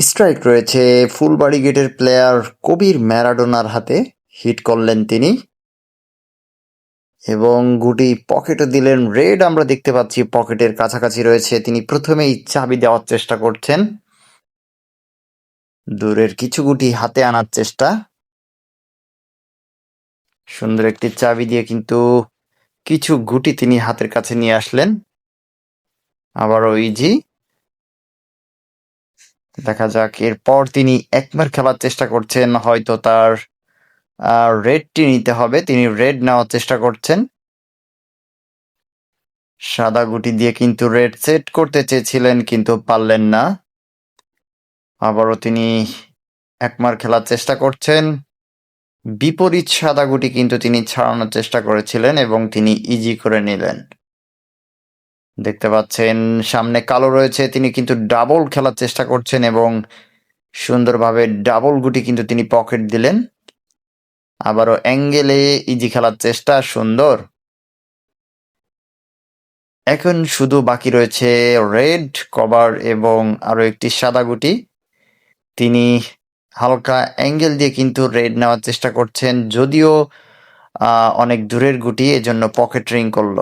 Strike রয়েছে ফুলবাড়ি গেটের player কবির ম্যারাডোনার হাতে হিট করলেন তিনি। এবং গুটি পকেটে দিলেন রেড, আমরা দেখতে পাচ্ছি পকেটের কাছাকাছি রয়েছে, তিনি প্রথমেই চাবি দেওয়ার চেষ্টা করছেন। দূরের কিছু গুটি হাতে আনার চেষ্টা। সুন্দর একটি চাবি দিয়ে কিন্তু কিছু গুটি তিনি হাতের কাছে নিয়ে আসলেন। আবারও ইজি। দেখা যাক, এরপর তিনি একবার খেলার চেষ্টা করছেন, হয়তো তার রেডটি নিতে হবে, তিনি রেড নেওয়ার চেষ্টা করছেন। সাদা গুটি দিয়ে কিন্তু রেড সেট করতে চেয়েছিলেন, কিন্তু পারলেন না। আবারও তিনি একমার খেলার চেষ্টা করছেন। বিপরীত সাদা গুটি কিন্তু তিনি ছাড়ানোর চেষ্টা করেছিলেন এবং তিনি ইজি করে নিলেন। দেখতে পাচ্ছেন, সামনে কালো রয়েছে, তিনি কিন্তু ডাবল খেলার চেষ্টা করছেন এবং সুন্দরভাবে ডাবল গুটি কিন্তু তিনি পকেট দিলেন। আবারও অ্যাঙ্গেলে ইজি খেলার চেষ্টা, সুন্দর। এখন শুধু বাকি রয়েছে রেড কভার এবং আরও একটি সাদা গুটি। তিনি হালকা অ্যাঙ্গেল দিয়ে কিন্তু রেড নেওয়ার চেষ্টা করছেন, যদিও অনেক দূরের গুটি, এজন্য পকেট রিং করল।